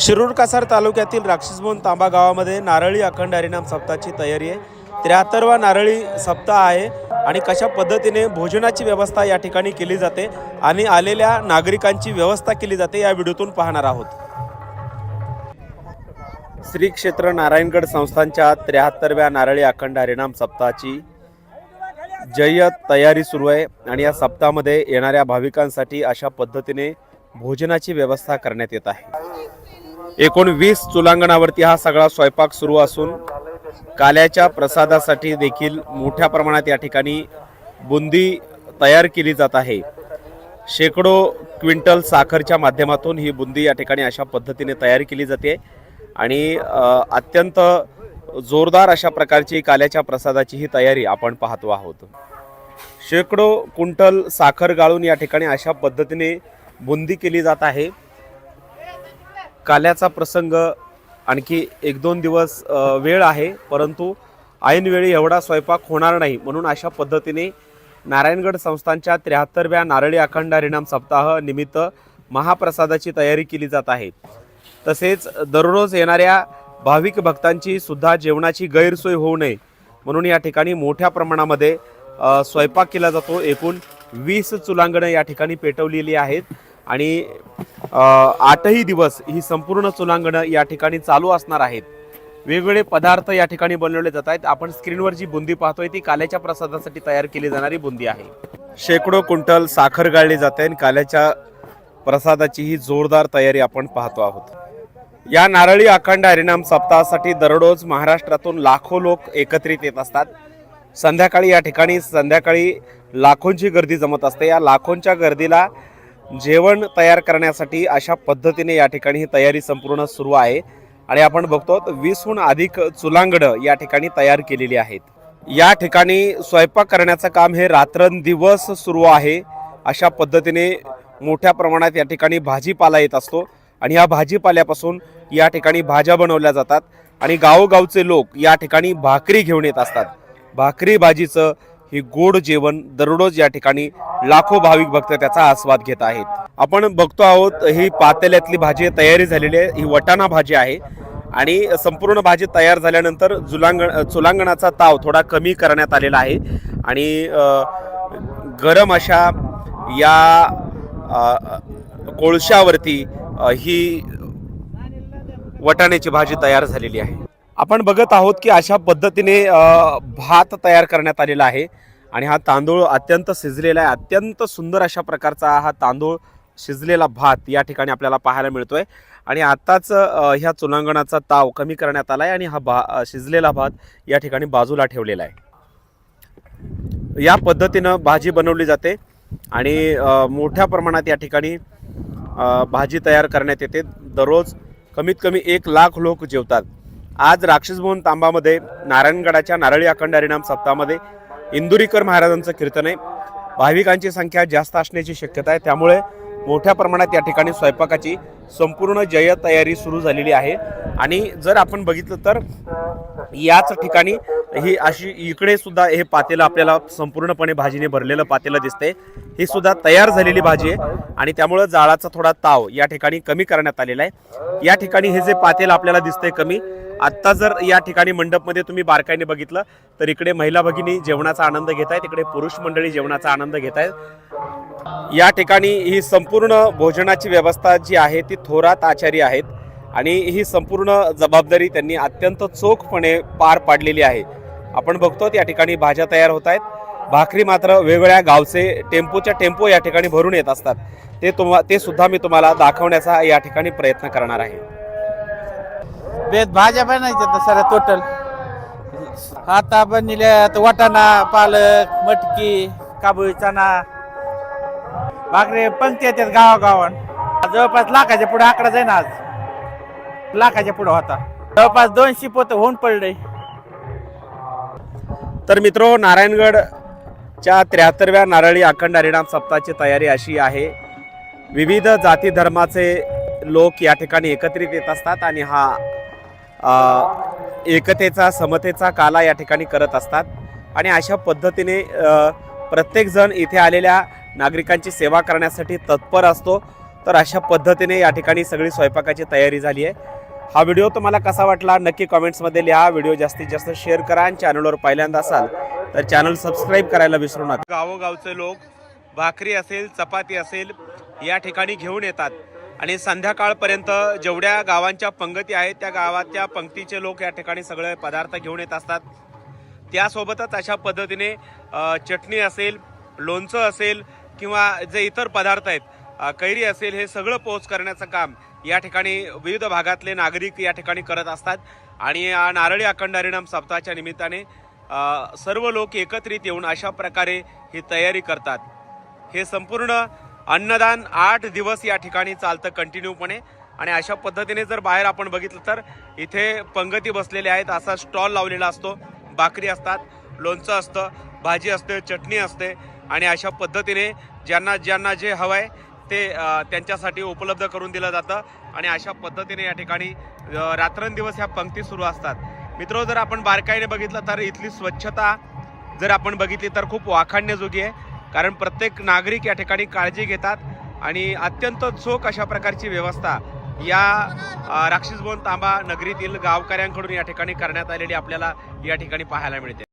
शिरूर कासार तालुक्यातील राक्षसबोन तांबा गावामध्ये नारळी अखंड हरिनाम सप्ताहाची तयारी आहे. त्र्याहत्तरवा नारळी सप्ताह आहे आणि कशा पद्धतीने भोजनाची व्यवस्था या ठिकाणी केली जाते आणि आलेल्या नागरिकांची व्यवस्था केली जाते या व्हिडिओतून पाहणार आहोत. श्री क्षेत्र नारायणगड संस्थांच्या त्र्याहत्तरव्या नारळी अखंड हरिनाम सप्ताहाची जय्यत तयारी सुरू आहे आणि या सप्ताहामध्ये येणाऱ्या भाविकांसाठी अशा पद्धतीने भोजनाची व्यवस्था करण्यात येत आहे. एकूण वीस चुलांगणावरती हा सगळा स्वयंपाक सुरू असून काल्याच्या प्रसादासाठी देखील मोठ्या प्रमाणात या ठिकाणी बुंदी तयार केली जात आहे. शेकडो क्विंटल साखरच्या माध्यमातून ही बुंदी या ठिकाणी अशा पद्धतीने तयार केली जाते आणि अत्यंत जोरदार अशा प्रकारची काल्याच्या प्रसादाची ही तयारी आपण पाहतो आहोत. शेकडो कुंटल साखर गाळून या ठिकाणी अशा पद्धतीने बुंदी केली जात आहे. काल्याचा प्रसंग आणखी एक दोन दिवस वेळ आहे परंतु ऐनवेळी एवढा स्वयंपाक होणार नाही म्हणून अशा पद्धतीने नारायणगड संस्थांच्या त्र्याहत्तरव्या नारळी अखंड हरिणाम सप्ताह निमित्त महाप्रसादाची तयारी केली जात आहे. तसेच दररोज येणाऱ्या भाविक भक्तांची सुद्धा जेवणाची गैरसोय होऊ नये म्हणून या ठिकाणी मोठ्या प्रमाणामध्ये स्वयंपाक केला जातो. एकूण वीस चुलांगणं या ठिकाणी पेटवलेली आहेत. आणि आठही दिवस ही संपूर्ण चुलांगणं या ठिकाणी चालू असणार आहेत. वेगवेगळे पदार्थ या ठिकाणी बनवले जात आहेत. आपण स्क्रीनवर जी बुंदी पाहतोय ती काल्याच्या प्रसादासाठी तयार केली जाणारी बुंदी आहे. शेकडो क्विंटल साखर गाळली जाते आणि काल्याच्या प्रसादाची ही जोरदार तयारी आपण पाहतो आहोत. या नारळी अखंड हरिनाम सप्ताहासाठी दररोज महाराष्ट्रातून लाखो लोक एकत्रित येत असतात. संध्याकाळी या ठिकाणी संध्याकाळी लाखोंची गर्दी जमत असते. या लाखोंच्या गर्दीला जेवण तयार करण्यासाठी अशा पद्धतीने या ठिकाणी ही तयारी संपूर्ण सुरू आहे. आणि आपण बघतो वीसहून अधिक चुलांगडं या ठिकाणी तयार केलेली आहेत. या ठिकाणी स्वयंपाक करण्याचं काम हे रात्रंदिवस सुरू आहे. अशा पद्धतीने मोठ्या प्रमाणात या ठिकाणी भाजीपाला येत असतो. आणि या भाजीपाल्यापासून या ठिकाणी भाज्या बनवल्या जातात. आणि गावोगावचे लोक या ठिकाणी भाकरी घेऊन येत असतात. भाकरी भाजीचं हे गोड जेवण दररोज या ठिकाणी लाखो भाविक भक्त त्याचा आस्वाद घेत आहेत. आपण बघतो आहोत ही पातेल्यातली भाजी तयारी झालेली आहे. ही वटाणा भाजी आहे. आणि संपूर्ण भाजी तयार झाल्यानंतर जुलांगण चुलांगणाचा ताव थोडा कमी करण्यात आलेला आहे. आणि गरम अशा या कोळशावरती ही वटाण्याची भाजी तयार झालेली आहे. आपण बघत आहोत की अशा पद्धतीने भात तयार करण्यात आलेला आहे. आणि हा तांदूळ अत्यंत शिजलेला आहे. अत्यंत सुंदर अशा प्रकारचा हा तांदूळ शिजलेला भात या ठिकाणी आपल्याला पाहायला मिळतो आहे आणि आताच ह्या चुलांगणाचा ताव कमी करण्यात आला आहे आणि हा भा शिजलेला भात या ठिकाणी बाजूला ठेवलेला आहे. या पद्धतीनं भाजी बनवली जाते आणि मोठ्या प्रमाणात या ठिकाणी भाजी तयार करण्यात येते. दररोज कमीत कमी एक लाख लोक जेवतात. आज राक्षसभवन तांबामध्ये नारायणगडाच्या नारळी अखंड हरिणाम सप्ताहामध्ये इंदुरीकर महाराजांचं कीर्तन आहे. भाविकांची संख्या जास्त असण्याची शक्यता आहे. त्यामुळे मोठ्या प्रमाणात या ठिकाणी स्वयंपाकाची संपूर्ण जय तयारी सुरू झालेली आहे. आणि जर आपण बघितलं तर याच ठिकाणी ही अशी इकडे सुद्धा हे पातेलं आपल्याला संपूर्णपणे भाजीने भरलेलं पातेलं दिसते ही सुद्धा तयार झालेली भाजी आहे आणि त्यामुळं जाळाचा थोडा ताव या ठिकाणी कमी करण्यात आलेला आहे. या ठिकाणी हे जे पातेलं आपल्याला दिसतंय कमी आत्ता जर या ठिकाणी मंडपमध्ये तुम्ही बारकाईने बघितलं तर इकडे महिला भगिनी जेवणाचा आनंद घेत आहेत इकडे पुरुष मंडळी जेवणाचा आनंद घेत आहेत. या ठिकाणी ही संपूर्ण भोजनाची व्यवस्था जी आहे ती थोरात आचारी आहेत. आणि ही संपूर्ण जबाबदारी त्यांनी अत्यंत चोखपणे पार पाडलेली आहे. आपण बघतो या ठिकाणी भाज्या तयार होत आहेत. भाकरी मात्र वेगवेगळ्या गावचे टेम्पोच्या टेम्पो या ठिकाणी भरून येत असतात. ते तुम्हा ते सुद्धा मी तुम्हाला दाखवण्याचा या ठिकाणी प्रयत्न करणार आहे. बेत भाज्या पण नाही सर टोटल आता बनलेल्यात वाटाणा पालक मटकी काबुळी चणा. भाकरी पंक्ती येतात गावागावान जवळपास लाखाच्या पुढे आकडा जाईन आज. लाखाच्या पुढे होता. जवळपास दोनशे पोत होऊन पडले. तर मित्रो नारायणगडच्या त्र्याहत्तरव्या नारळी अखंड हरिणाम सप्ताहाची तयारी अशी आहे. विविध जाती धर्माचे लोक या ठिकाणी एकत्रित येत असतात आणि हा एकतेचा समतेचा काला या ठिकाणी करत असतात. आणि अशा पद्धतीने प्रत्येकजण इथे आलेल्या नागरिकांची सेवा करण्यासाठी तत्पर असतो. तर अशा पद्धतीने या ठिकाणी सगळी स्वयंपाकाची तयारी झाली आहे. हा व्हिडिओ तुम्हाला कसा वाटला नक्की कमेंट्समध्ये लिहा. व्हिडिओ जास्तीत जास्त शेअर करा आणि चॅनलवर पहिल्यांदा असाल तर चॅनल सबस्क्राईब करायला विसरू नका. गावोगावचे लोक भाकरी असेल चपाती असेल या ठिकाणी घेऊन येतात. आणि संध्याकाळपर्यंत जेवढ्या गावांच्या पंगती आहेत त्या गावाच्या पंक्तीचे लोक या ठिकाणी सगळे पदार्थ घेऊन येत असतात. त्यासोबतच अशा पद्धतीने चटणी असेल लोणचं असेल किंवा जे इतर पदार्थ आहेत कैरी असेल हे सगळं पोच करण्याचं काम या ठिकाणी विविध भागातले नागरिक या ठिकाणी करत असतात. आणि या नारळी अखंड हरिणाम सप्ताहाच्या निमित्ताने सर्व लोक एकत्रित येऊन अशा प्रकारे ही तयारी करतात. हे संपूर्ण अन्नदान आठ दिवस या ठिकाणी चालतं कंटिन्यूपणे. आणि अशा पद्धतीने जर बाहेर आपण बघितलं तर इथे पंगती बसलेले आहेत. असा स्टॉल लावलेला असतो. भाकरी असतात लोणचं असतं भाजी असते चटणी असते. आणि अशा पद्धतीने ज्यांना ज्यांना जे हवं आहे ते त्यांच्यासाठी उपलब्ध करून दिलं जातं आणि अशा पद्धतीने या ठिकाणी रात्रंदिवस ह्या पंक्ती सुरू असतात. मित्र जर आपण बारकाईने बघितलं तर इथली स्वच्छता जर आपण बघितली तर खूप वाखाणण्याजोगी आहे. कारण प्रत्येक नागरिक या ठिकाणी काळजी घेतात आणि अत्यंत चोख अशा प्रकारची व्यवस्था या राक्षसभवन तांबा नगरीतील गावकऱ्यांकडून या ठिकाणी करण्यात आलेली आपल्याला या ठिकाणी पाहायला मिळते.